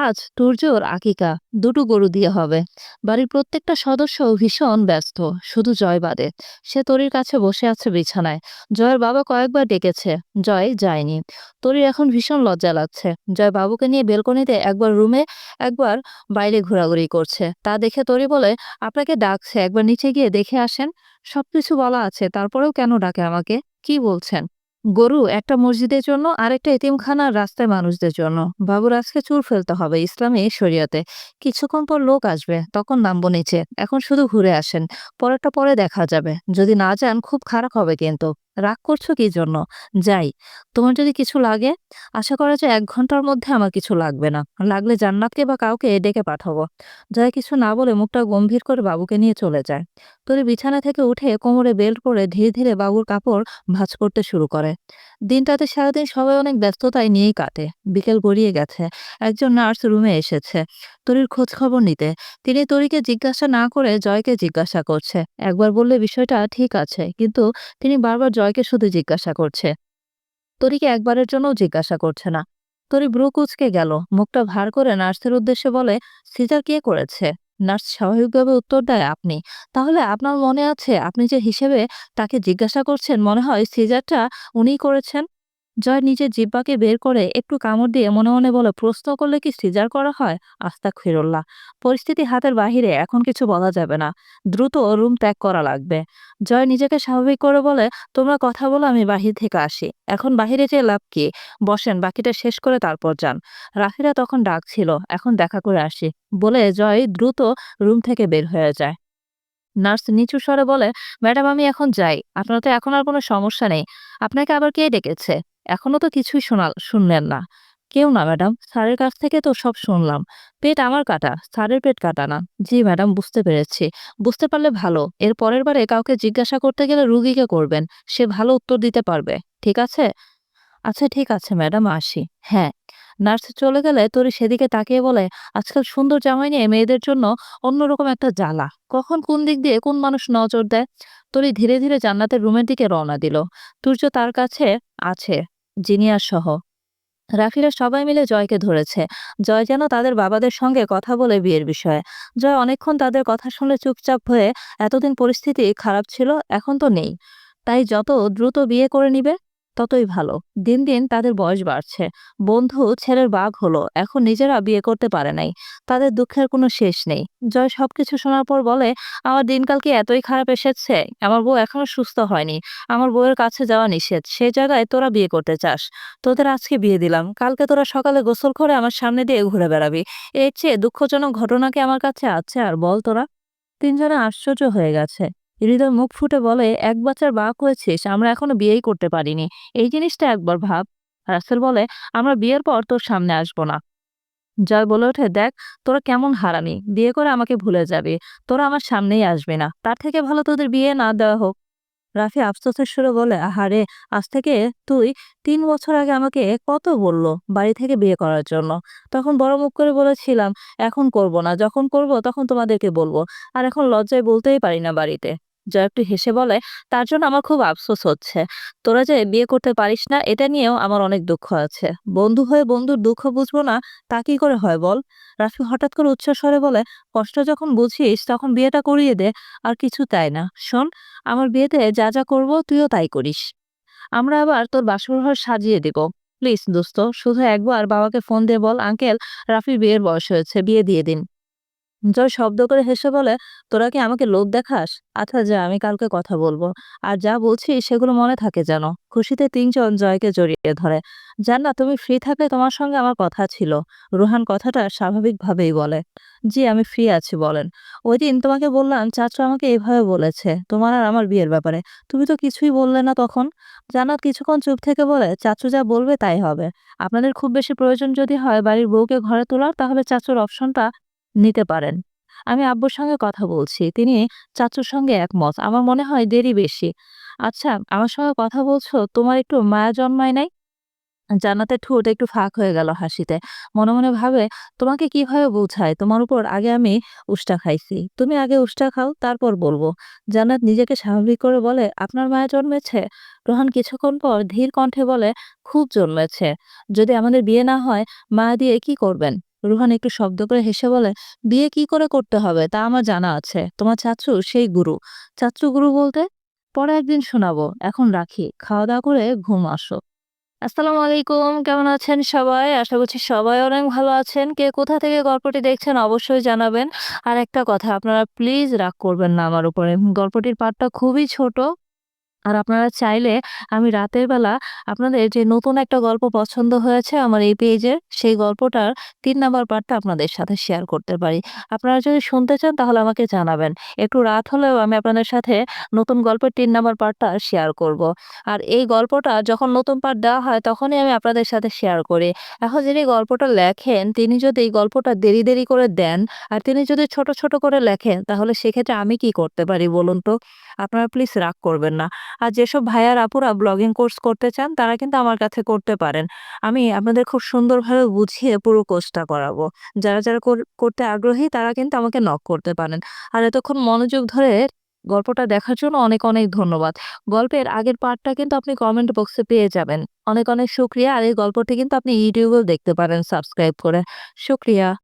আজ তুর্যর আকিকা, দুটো গরু দিয়ে হবে। বাড়ির প্রত্যেকটা সদস্য ভীষণ ব্যস্ত, শুধু জয় বাদে। সে তরির কাছে বসে আছে বিছানায়। জয়ের বাবা কয়েকবার ডেকেছে, জয় যায়নি। তরির এখন ভীষণ লজ্জা লাগছে। জয় বাবুকে নিয়ে বেলকনিতে একবার রুমে, একবার বাইরে ঘোরাঘুরি করছে। তা দেখে তরি বলে, আপনাকে ডাকছে, একবার নিচে গিয়ে দেখে আসেন। সবকিছু বলা আছে, তারপরেও কেন ডাকে আমাকে? কি বলছেন? গরু একটা মসজিদের জন্য আর একটা এতিমখানার রাস্তায় মানুষদের জন্য। বাবুর আজকে চুল ফেলতে হবে ইসলামী শরীয়তে। কিছুক্ষণ পর লোক আসবে, তখন নামবো নিচে। এখন শুধু ঘুরে আসেন, পরেরটা পরে দেখা যাবে। যদি না যান, খুব খারাপ হবে কিন্তু। রাগ করছ কি জন্য? যাই, তোমার যদি কিছু লাগে, আশা করা যায় এক ঘণ্টার মধ্যে আমার কিছু লাগবে না। লাগলে জান্নাতকে বা কাউকে ডেকে পাঠাবো। জয় কিছু না বলে মুখটা গম্ভীর করে বাবুকে নিয়ে চলে যায়। তোরে বিছানা থেকে উঠে কোমরে বেল্ট করে ধীরে ধীরে বাবুর কাপড় ভাঁজ করতে শুরু করে। দিনটাতে সারাদিন সবাই অনেক ব্যস্ততায় নিয়েই কাটে। বিকেল গড়িয়ে গেছে। একজন নার্স রুমে এসেছে। তরির খোঁজ খবর নিতে। তিনি তরিকে জিজ্ঞাসা না করে জয়কে জিজ্ঞাসা করছে। একবার বললে বিষয়টা ঠিক আছে, কিন্তু তিনি বারবার জয়কে শুধু জিজ্ঞাসা করছে। তরিকে একবারের জন্য জিজ্ঞাসা করছে না। তরি ব্রু কুচকে গেল। মুখটা ভার করে নার্সের উদ্দেশ্যে বলে, সিজার কে করেছে? নার্স স্বাভাবিকভাবে উত্তর দেয়, আপনি। তাহলে আপনার মনে আছে, আপনি যে হিসেবে তাকে জিজ্ঞাসা করছেন, মনে হয় সিজারটা উনিই করেছেন? জয় নিজের জিব্বাকে বের করে একটু কামড় দিয়ে মনে মনে বলে, প্রশ্ন করলে কি সিজার করা হয়? আস্তা খিরুল্লাহ পরিস্থিতি হাতের বাহিরে, এখন কিছু বলা যাবে না। দ্রুত রুম ত্যাগ করা লাগবে। জয় নিজেকে স্বাভাবিক করে বলে, তোমরা কথা বলো, আমি বাহির থেকে আসি। এখন বাহিরে যেয়ে লাভ কি? বসেন, বাকিটা শেষ করে তারপর যান। রাফিরা তখন ডাকছিল, এখন দেখা করে আসি। বলে জয় দ্রুত রুম থেকে বের হয়ে যায়। নার্স নিচু স্বরে বলে, ম্যাডাম, আমি এখন যাই। আপনার তো এখন আর কোনো সমস্যা নেই। আপনাকে আবার কে ডেকেছে? এখনও তো কিছুই শোনা, শুনলেন না। কেউ না, ম্যাডাম। স্যারের কাছ থেকে তো সব শুনলাম। পেট আমার কাটা, স্যারের পেট কাটা না। জি, ম্যাডাম, বুঝতে পেরেছি। বুঝতে পারলে ভালো। এর পরের বারে কাউকে জিজ্ঞাসা করতে গেলে রুগীকে করবেন। সে ভালো উত্তর দিতে পারবে। ঠিক আছে? আচ্ছা ঠিক আছে, ম্যাডাম, আসি। হ্যাঁ। নার্স চলে গেলে তোর সেদিকে তাকিয়ে বলে, আজকাল সুন্দর জামাই নিয়ে মেয়েদের জন্য অন্যরকম একটা জ্বালা। কখন কোন দিক দিয়ে কোন মানুষ নজর দেয়? তোরি ধীরে ধীরে জান্নাতের রুমের দিকে রওনা দিল। তুর্য তার কাছে আছে। জিনিয়ার সহ। রাখিরা সবাই মিলে জয়কে ধরেছে। জয় যেন তাদের বাবাদের সঙ্গে কথা বলে বিয়ের বিষয়ে। জয় অনেকক্ষণ তাদের কথা শুনে চুপচাপ হয়ে, এতদিন পরিস্থিতি খারাপ ছিল, এখন তো নেই। তাই যত দ্রুত বিয়ে করে নিবে ততই ভালো। দিন দিন তাদের বয়স বাড়ছে। বন্ধু, ছেলের বাঘ হলো। এখন নিজেরা বিয়ে করতে পারে নাই। তাদের দুঃখের কোনো শেষ নেই। জয় সবকিছু শোনার পর বলে, আমার দিনকাল কি এতই খারাপ এসেছে? আমার বউ এখনও সুস্থ হয়নি। আমার বউয়ের কাছে যাওয়া নিষেধ। সে জায়গায় তোরা বিয়ে করতে চাস। তোদের আজকে বিয়ে দিলাম। কালকে তোরা সকালে গোসল করে আমার সামনে দিয়ে ঘুরে বেড়াবি। এর চেয়ে দুঃখজনক ঘটনাকে আমার কাছে আছে? আর বল তোরা। তিনজনে আশ্চর্য হয়ে গেছে। হৃদয় মুখ ফুটে বলে, এক বাচ্চার বাক হয়েছিস, আমরা এখনও বিয়েই করতে পারিনি। এই জিনিসটা একবার ভাব। রাসেল বলে, আমরা বিয়ের পর তোর সামনে আসব না। জয় বলে ওঠে, দেখ, তোরা কেমন হারামি, বিয়ে করে আমাকে ভুলে যাবে। তোরা আমার সামনেই আসবে না। তার থেকে ভালো তোদের বিয়ে না দেওয়া হোক। রাফি আফসোসের সুরে বলে আহারে আজ থেকে তুই তিন বছর আগে আমাকে কত বলল বাড়ি থেকে বিয়ে করার জন্য? তখন বড় মুখ করে বলেছিলাম, এখন করব না। যখন করব তখন তোমাদেরকে বলব। আর এখন লজ্জায় বলতেই পারি না বাড়িতে। জয় একটু হেসে বলে, তার জন্য আমার খুব আফসোস হচ্ছে। তোরা যে বিয়ে করতে পারিস না, এটা নিয়েও আমার অনেক দুঃখ আছে। বন্ধু হয়ে বন্ধুর দুঃখ বুঝব না, তা কি করে হয় বল? রাফি হঠাৎ করে উচ্চস্বরে বলে, কষ্ট যখন বুঝিস, তখন বিয়েটা করিয়ে দে, আর কিছু তাই না। শোন, আমার বিয়েতে যা যা করব, তুইও তাই করিস। আমরা আবার তোর বাসর ঘর সাজিয়ে দেব। প্লিজ দোস্ত, শুধু একবার বাবাকে ফোন দিয়ে বল, আঙ্কেল রাফির বিয়ের বয়স হয়েছে, বিয়ে দিয়ে দিন। জয় শব্দ করে হেসে বলে, তোরা কি আমাকে লোভ দেখাস? আচ্ছা যা, আমি কালকে কথা বলব। আর যা বলছি সেগুলো মনে থাকে যেন। খুশিতে তিনজন জয়কে জড়িয়ে ধরে। জান না, তুমি ফ্রি থাকলে তোমার সঙ্গে আমার কথা ছিল। রুহান কথাটা স্বাভাবিকভাবেই বলে। জি, আমি ফ্রি আছি, বলেন। ওই দিন তোমাকে বললাম, চাচু আমাকে এইভাবে বলেছে, তোমার আর আমার বিয়ের ব্যাপারে। তুমি তো কিছুই বললে না তখন? জান্নাত কিছুক্ষণ চুপ থেকে বলে, চাচু যা বলবে তাই হবে। আপনাদের খুব বেশি প্রয়োজন যদি হয় বাড়ির বউকে ঘরে তোলার, তাহলে চাচুর অপশনটা নিতে পারেন। আমি আব্বুর সঙ্গে কথা বলছি, তিনি চাচুর সঙ্গে একমত। আমার মনে হয় দেরি বেশি। আচ্ছা আমার সঙ্গে কথা বলছো, তোমার একটু মায়া জন্মায় নাই? জান্নাতের ঠোঁট একটু ফাঁক হয়ে গেল হাসিতে। মনে মনে ভাবে, তোমাকে কীভাবে বোঝায়? তোমার উপর আগে আমি উষ্টা খাইছি। তুমি আগে উষ্টা খাও, তারপর বলব। জান্নাত নিজেকে স্বাভাবিক করে বলে, আপনার মায়া জন্মেছে? রোহান কিছুক্ষণ পর ধীর কণ্ঠে বলে, খুব জন্মেছে। যদি আমাদের বিয়ে না হয়, মায়া দিয়ে কি করবেন? রুহান একটু শব্দ করে হেসে বলে, বিয়ে কি করে করতে হবে? তা আমার জানা আছে। তোমার চাচু সেই গুরু। চাচু গুরু বলতে, পরে একদিন শোনাবো। এখন রাখি। খাওয়া দাওয়া করে ঘুম আসো। আসসালামু আলাইকুম। কেমন আছেন সবাই? আশা করছি সবাই অনেক ভালো আছেন। কে কোথা থেকে গল্পটি দেখছেন অবশ্যই জানাবেন। আর একটা কথা, আপনারা প্লিজ রাগ করবেন না আমার উপরে। গল্পটির পার্টটা খুবই ছোট। আর আপনারা চাইলে আমি রাতের বেলা আপনাদের যে নতুন একটা গল্প পছন্দ হয়েছে আমার এই পেজের সেই গল্পটার তিন নাম্বার পার্টটা আপনাদের সাথে শেয়ার করতে পারি। আপনারা যদি শুনতে চান তাহলে আমাকে জানাবেন। একটু রাত হলেও আমি আপনাদের সাথে নতুন গল্পের তিন নাম্বার পার্টটা শেয়ার করব। আর এই গল্পটা যখন নতুন পার্ট দেওয়া হয় তখনই আমি আপনাদের সাথে শেয়ার করি। এখন যিনি গল্পটা লেখেন, তিনি যদি এই গল্পটা দেরি দেরি করে দেন আর তিনি যদি ছোট ছোট করে লেখেন তাহলে সেক্ষেত্রে আমি কি করতে পারি বলুন তো? আপনারা প্লিজ রাগ করবেন না। আর যেসব ভাইয়ার আপুরা ব্লগিং কোর্স করতে চান, তারা কিন্তু আমার কাছে করতে পারেন। আমি আপনাদের খুব সুন্দরভাবে বুঝিয়ে পুরো কোর্সটা করাবো। যারা যারা করতে আগ্রহী, তারা কিন্তু আমাকে নক করতে পারেন। আর এতক্ষণ মনোযোগ ধরে গল্পটা দেখার জন্য অনেক অনেক ধন্যবাদ। গল্পের আগের পার্টটা কিন্তু আপনি কমেন্ট বক্সে পেয়ে যাবেন। অনেক অনেক শুক্রিয়া। আর এই গল্পটি কিন্তু আপনি ইউটিউবেও দেখতে পারেন সাবস্ক্রাইব করে। শুক্রিয়া।